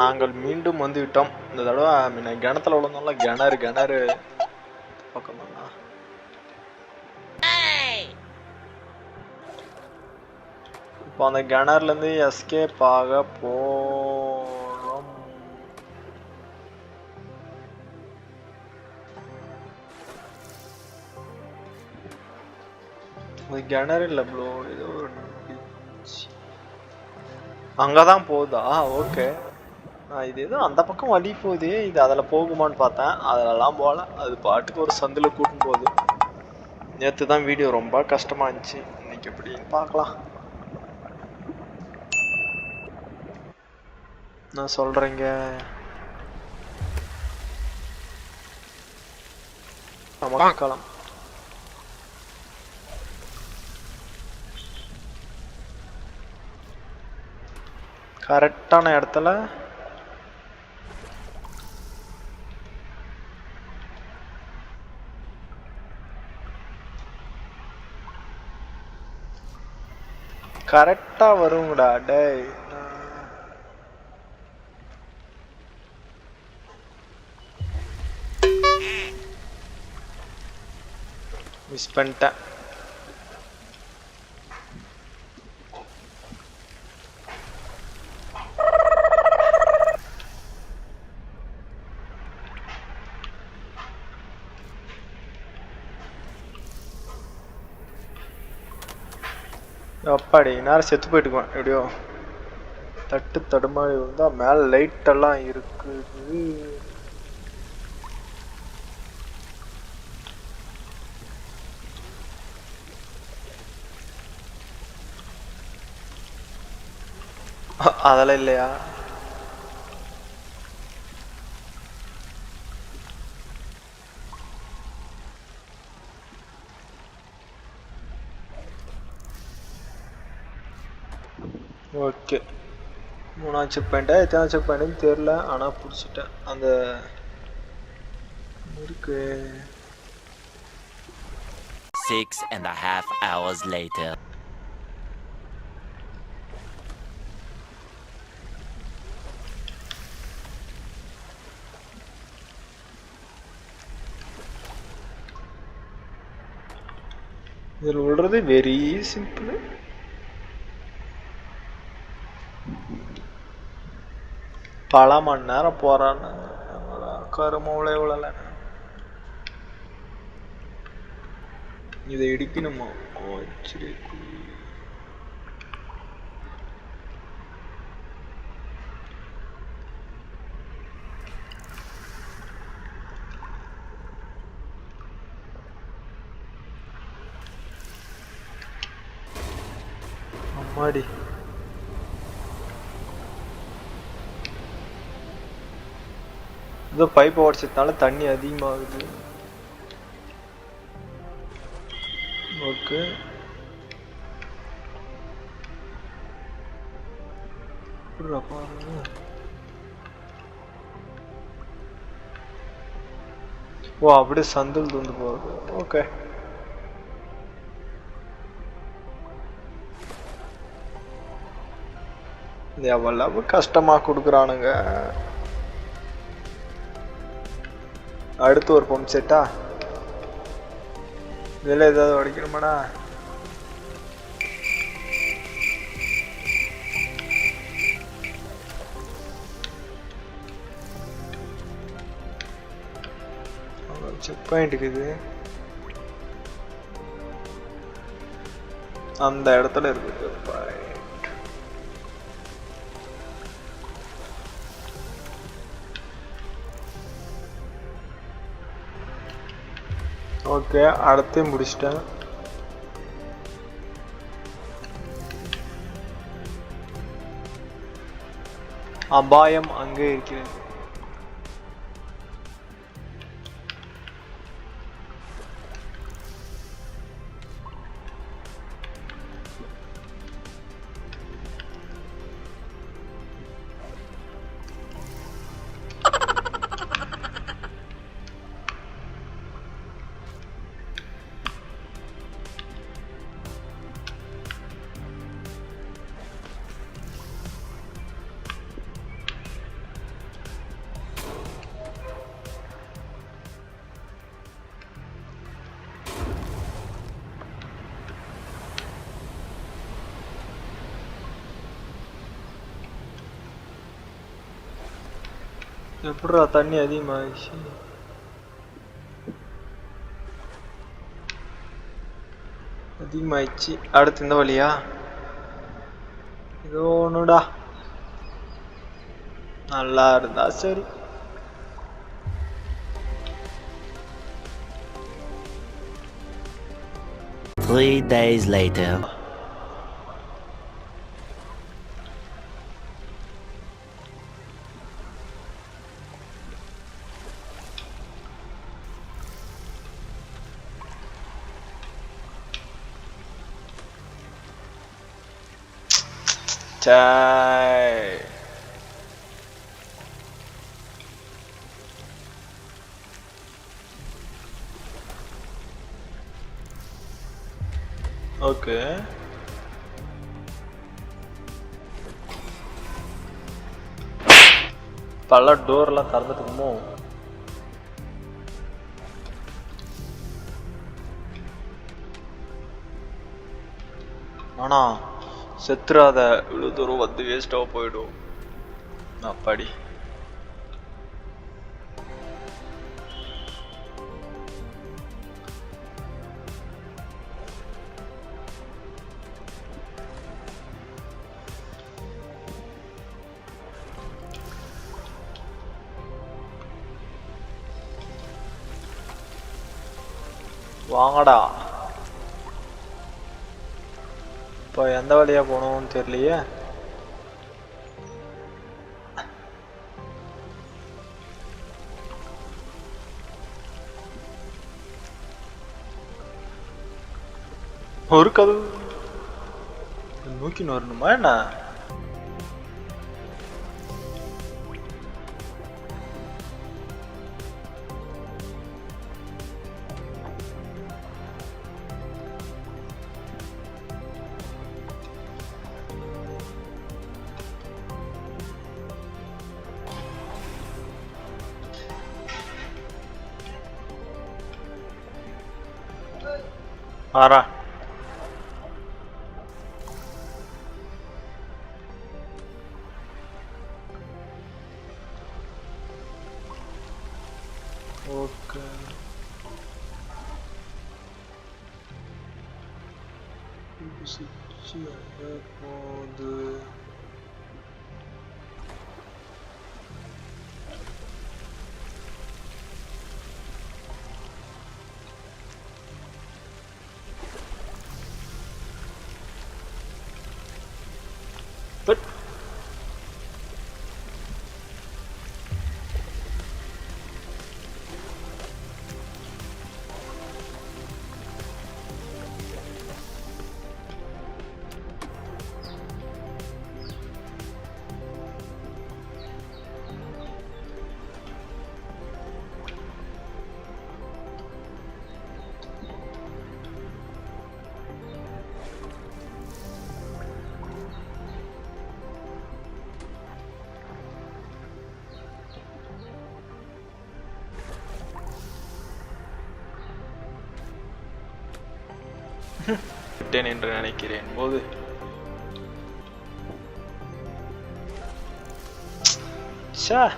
நாங்கள் மீண்டும் வந்துவிட்டோம். இந்த தடவை முன்ன கிணத்துல விழுந்தோம்ல கிணறு கிணறு. பக்கம் இப்போ அந்த கிணறுலேருந்து எஸ்கேப் ஆக போகிறோம் இது கிணறு இல்லை ப்ளோ ஏதோ ஒரு அங்கே அங்கதான் போகுதா? ஓகே இது ஏதோ அந்த பக்கம் வழி போகுதே. இது அதில் போகுமான்னு பார்த்தேன். அதிலலாம் போகல. அது பாட்டுக்கு ஒரு சந்தில் கூட்டும் போகுது நேற்று தான் வீடியோ ரொம்ப கஷ்டமா இருந்துச்சு. இன்னைக்கு எப்படின்னு பார்க்கலாம். நான் சொல்றேங்க? மக்களம் கரெக்டான இடத்துல கரெக்டா வருங்கடா டேய். மிஸ் பண்ணிட்டேன். அப்பாடி நேரம் செத்து போயிட்டுக்குவேன். எப்படியோ. தட்டு தடுமாறி இருந்தால் மேலே லைட் எல்லாம் இருக்குது. அதெல்லாம் இல்லையா ஓகே மூணாவது செக் பாயிண்டா எத்தனாவது செக் பாயிண்ட்னு தெரில ஆனால் பிடிச்சிட்டேன். அந்த இருக்கு Six and a half hours later. இதில் விடுறது வெரி சிம்பிள் பல மணி நேரம் போறான்னு. கருமூளை விழல. இதை இடிக்கணுமா? ஓ சரி. ஏதோ பைப் உடச்சதுனால தண்ணி அதிகமாகுது. ஓகே ஓ அப்படியே சந்தில் தூண்டு போகுது. ஓகே எவ்வளவு கஷ்டமா கொடுக்குறானுங்க. அடுத்து ஒரு பம்ப் செட்டா இதில் ஏதாவது உடைக்கணுமாடா செக் பாயிண்ட் இருக்குது. அந்த இடத்துல இருக்குது ஓகே அடுத்து முடிச்சிட்டேன். அபாயம் அங்கே இருக்கிறது. எப்படா தண்ணி அதிகமாகிடுச்சு? அதிகமாயிடுச்சு அடுத்து இந்த வழியா? ஏதோ ஒன்றுடா நல்லா இருந்தா சரி. Three days later. சை ஓகே பல டோர்லாம் திறந்துட்டுமோ ஆனா செத்துறாத இவ்வளோ தூரம் வந்து வேஸ்டாக போயிடும். அப்பாடி வாங்கடா. இப்போ எந்த வழியா போகணும்னு தெரியலையே? ஒரு கதவு. நோக்கின்னு வரணுமா என்ன? ஆறா ஓகே போகுது பட் விட்டேன் என்று நினைக்கிறேன். போது. சா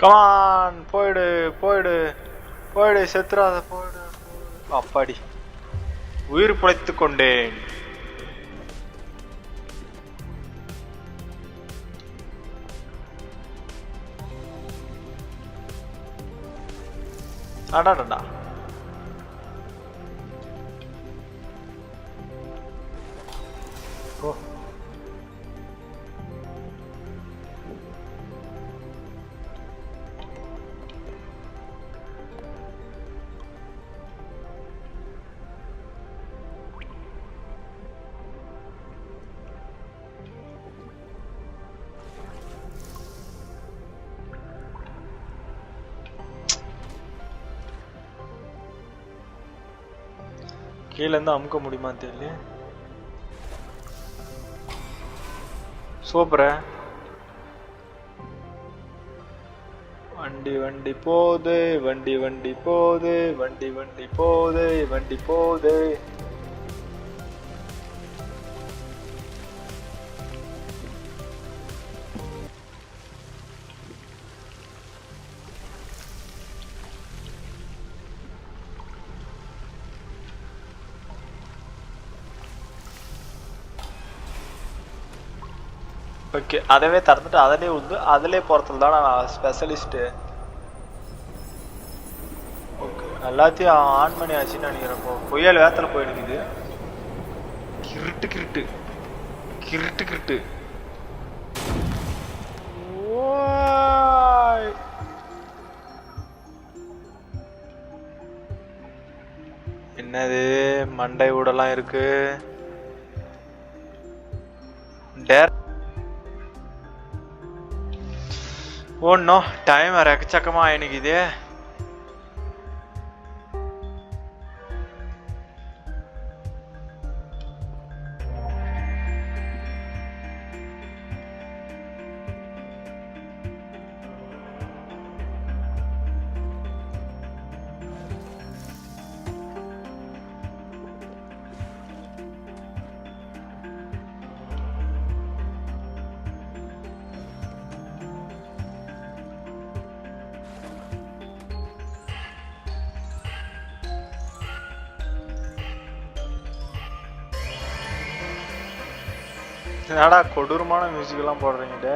கமான் போயிடு போயிடு போயிடு செத்துறாத போயிடு. அப்பாடி. உயிர் பிழைத்து கொண்டேன். அடாடா கீழே இருந்து அமுக்க முடியுமா தெரியல. சூப்பர. வண்டி வண்டி போது வண்டி வண்டி போது வண்டி வண்டி போது வண்டி போது ஓகே அதவே திறந்துட்டு அதிலே வந்து அதிலே போகிறதுல தான் நான் ஸ்பெஷலிஸ்ட்டு ஓகே எல்லாத்தையும் ஆன் பண்ணி ஆச்சுன்னு நினைக்கிறேன் இப்போ புயல் வேத்தில் போயிடுக்குது. கிருட்டு கிருட்டு. கிருட்டு கிருட்டு. என்னது? மண்டை ஊடெல்லாம் இருக்குது ஒன்றும் டைம் வேறு எக்கச்சக்கமாக ஆயினுக்குது என்னடா கொடூரமான மியூசிக் எல்லாம் போடுறீங்க டே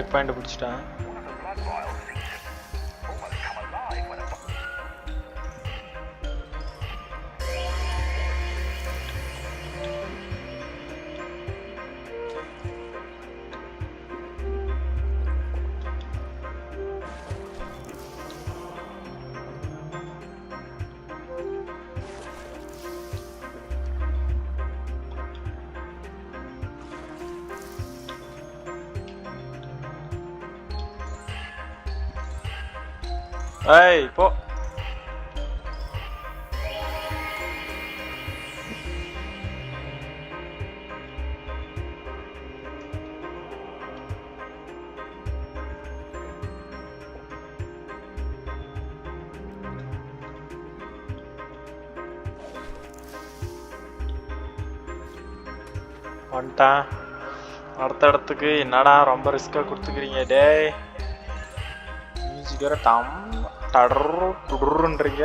செக் பாயிண்ட் பிடிச்சிட்டேன். ஏய் போ. வந்துட்டான் அடுத்த இடத்துக்கு என்னடா ரொம்ப ரிஸ்க்காக கொடுத்துக்கிறீங்க டேய். மியூசிக் வேற டம் டடர் டுடுருன்றீங்க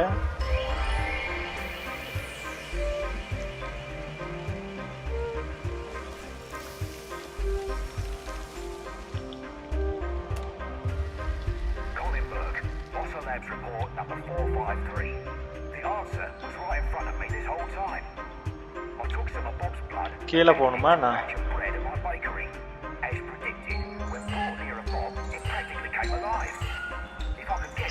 Colin Burke, Auto Labs report number 453. The answer was right in front of me this whole time. I took some of Bob's blood கீழே போகணுமா நான்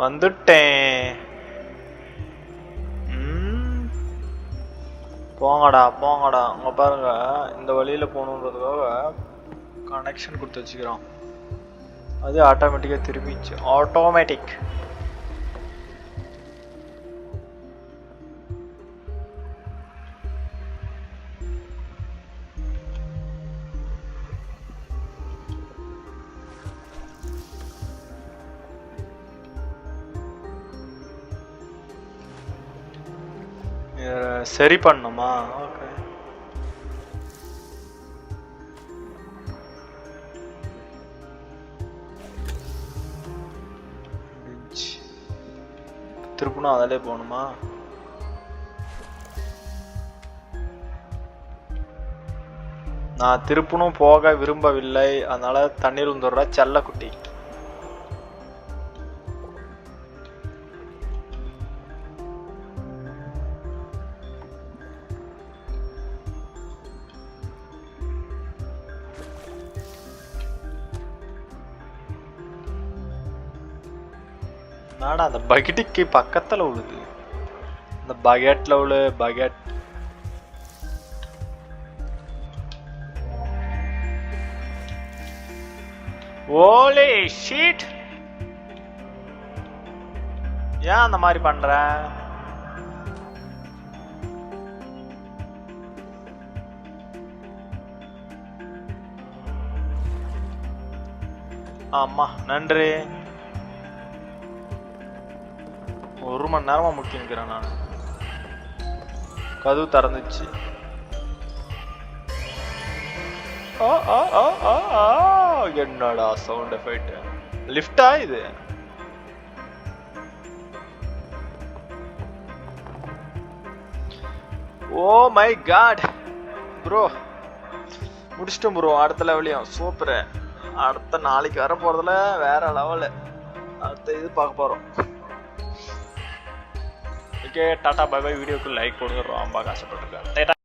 வந்துட்டேன். போங்கடா போங்கடா. அங்க பாருங்க இந்த வழியில போகணுன்றதுக்காக கனெக்ஷன் கொடுத்து வச்சுக்கிறோம். அது ஆட்டோமேட்டிக்காக திரும்பிச்சு ஆட்டோமேட்டிக் சரி பண்ணுமா? ஓகே திருப்பணும் அதிலே போகணுமா? நான் திருப்பணும் போக விரும்பவில்லை. அதனால தண்ணீர் வந்துடுற செல்லக்குட்டி. என்னடா அந்த பக்கெட்டுக்கு பக்கத்தில் விழுது இந்த பக்கெட்ல உள்ள பக்கெட் ஓலே ஷீட் ஏன் அந்த மாதிரி பண்ற? ஆமா நன்றி. ஒரு மணி நேரமாக முக்கி நிற்கிறேன் நான். கதவு திறந்துச்சு. ஆ, ஆ, ஆ, ஆ, ஆ, என்னடா சவுண்ட் எஃபெக்ட் லிஃப்டா இது? Oh my god. ப்ரோ முடிச்சிட்டோம் ப்ரோ அடுத்த லெவலையும் சூப்பர். அடுத்த நாளைக்கு வர போறதுல வேற லெவலு அடுத்த இது பார்க்க போறோம். ஓகே டாடா பாய் பாய் வீடியோக்கு லைக் கொடுங்க ரொம்ப காசப்பட்டிருக்கேன்